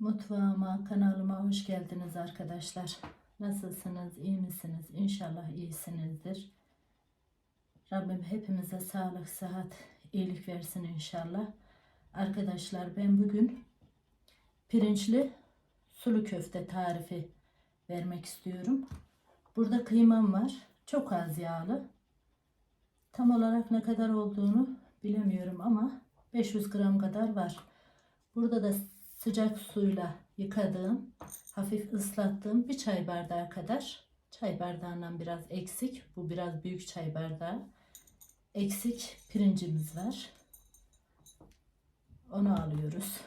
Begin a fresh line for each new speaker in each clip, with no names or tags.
Mutfağıma, kanalıma hoş geldiniz arkadaşlar. Nasılsınız, iyi misiniz? İnşallah iyisinizdir. Rabbim hepimize sağlık, sıhhat, iyilik versin inşallah. Arkadaşlar ben bugün pirinçli sulu köfte tarifi vermek istiyorum. Burada kıymam var. Çok az yağlı. Tam olarak ne kadar olduğunu bilemiyorum ama 500 gram kadar var. Burada da sıcak suyla yıkadığım, hafif ıslattığım bir çay bardağı kadar, çay bardağından biraz eksik, bu biraz büyük çay bardağı, eksik pirincimiz var. Onu alıyoruz.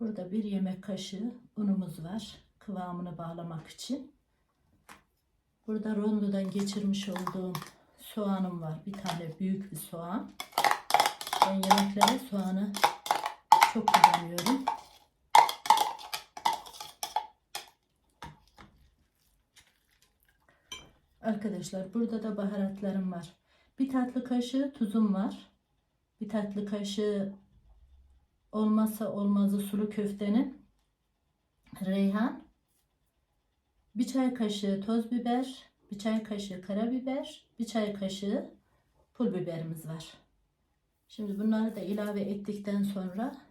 Burada bir yemek kaşığı unumuz var, kıvamını bağlamak için. Burada rondodan geçirmiş olduğum soğanım var. Bir tane büyük bir soğan. Ben yemeklere soğanı çok kullanıyorum. Arkadaşlar burada da baharatlarım var. Bir tatlı kaşığı tuzum var. Bir tatlı kaşığı olmazsa olmazı sulu köftenin reyhan. Bir çay kaşığı toz biber, bir çay kaşığı karabiber, bir çay kaşığı pul biberimiz var. Şimdi bunları da ilave ettikten sonra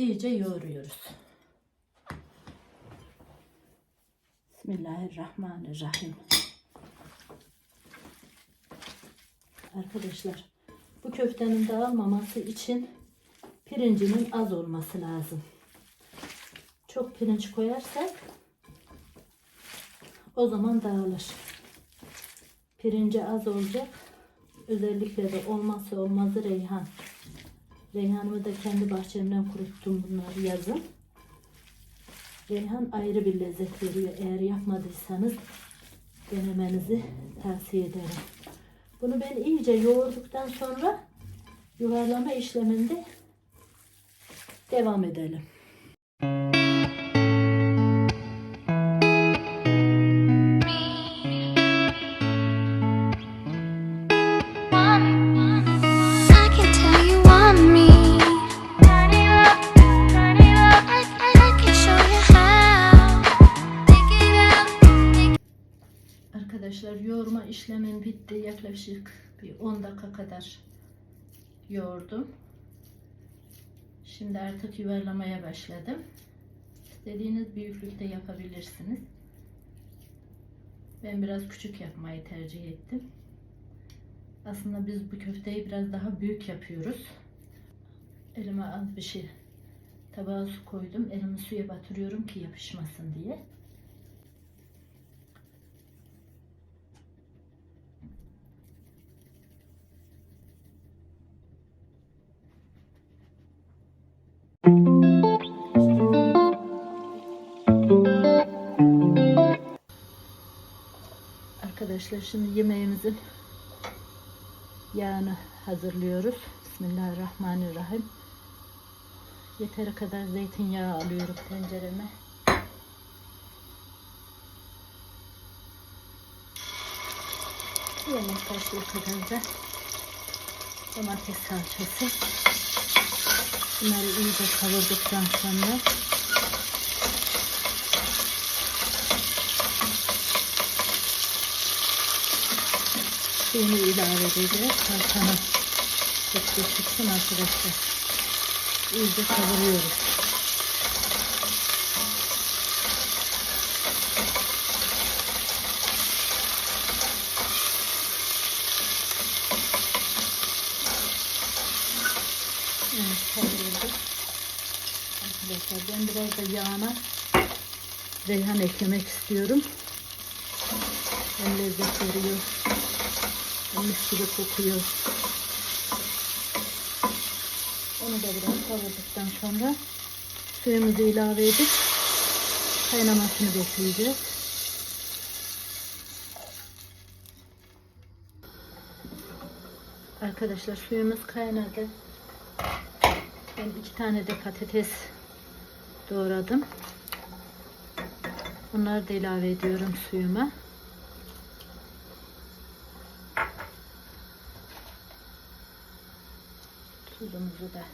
iyice yoğuruyoruz. Bismillahirrahmanirrahim. Arkadaşlar bu köftenin dağılmaması için pirincinin az olması lazım. Çok pirinç koyarsak o zaman dağılır. Pirinci az olacak. Özellikle de olmazsa olmazı reyhan. Reyhanımı da kendi bahçemden kuruttum bunları yazın. Reyhan ayrı bir lezzet veriyor. Eğer yapmadıysanız denemenizi tavsiye ederim. Bunu ben iyice yoğurduktan sonra yuvarlama işleminde devam edelim. Arkadaşlar yoğurma işlemim bitti. Yaklaşık bir 10 dakika kadar yoğurdum. Şimdi artık yuvarlamaya başladım. İstediğiniz büyüklükte yapabilirsiniz. Ben biraz küçük yapmayı tercih ettim. Aslında biz bu köfteyi biraz daha büyük yapıyoruz. Elime az bir şey tabağa su koydum. Elimi suya batırıyorum ki yapışmasın diye. Arkadaşlar şimdi yemeğimizin yağını hazırlıyoruz. Bismillahirrahmanirrahim. Yeteri kadar zeytinyağı alıyorum tencereme. Yemek kaşığı kadar da domates salçası. Bunları iyice kavurduktan sonra suyunu ilave edeceğiz. Salçanın kokusu çıksın arkadaşlar. İyice kavuruyoruz. Evet. Arkadaşlar ben biraz da yağına reyhan eklemek istiyorum. Hem lezzet veriyor. Mis gibi kokuyor. Onu da biraz kavurduktan sonra suyumuzu ilave edip kaynamasını bekleyeceğiz. Arkadaşlar suyumuz kaynadı. Ben iki tane de patates doğradım. Bunları da ilave ediyorum suyuma. Da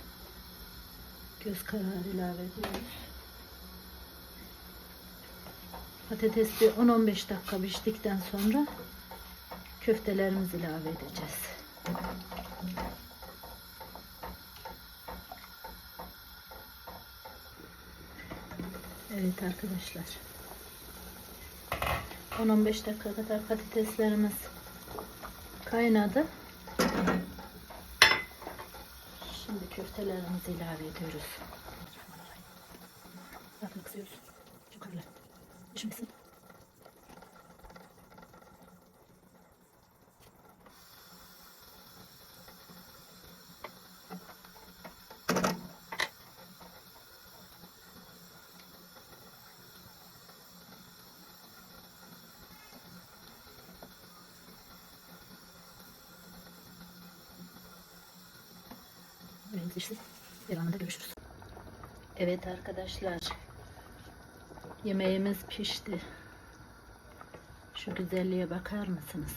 Göz kararı ilave ediyoruz. Patates bir 10-15 dakika piştikten sonra köftelerimizi ilave edeceğiz. Evet arkadaşlar. 10-15 dakika kadar patateslerimiz kaynadı. Şimdi köftelerimizi ilave ediyoruz. Altını kısıyoruz. Yukarıla. Düşmesin. Evet işte devamında görüşürüz. Evet arkadaşlar. Yemeğimiz pişti. Şu güzelliğe bakar mısınız?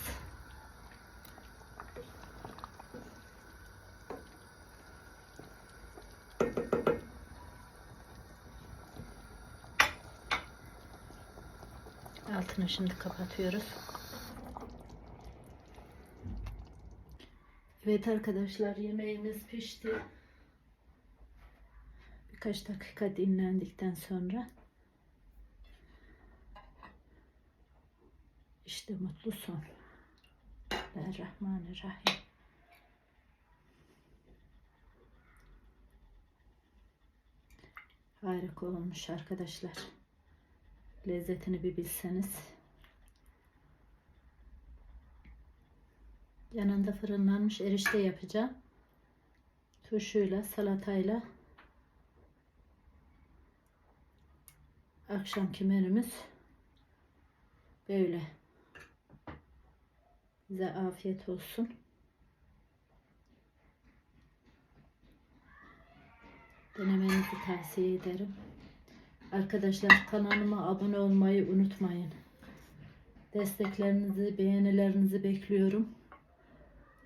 Altını şimdi kapatıyoruz. Evet arkadaşlar yemeğimiz pişti. Birkaç dakika dinlendikten sonra işte mutlu son. Bismillahirrahmanirrahim. Harika olmuş arkadaşlar. Lezzetini bir bilseniz. Yanında fırınlanmış erişte yapacağım. Turşuyla, salatayla. Akşamki menümüz böyle. Size afiyet olsun. Denemenizi tavsiye ederim. Arkadaşlar kanalıma abone olmayı unutmayın. Desteklerinizi, beğenilerinizi bekliyorum.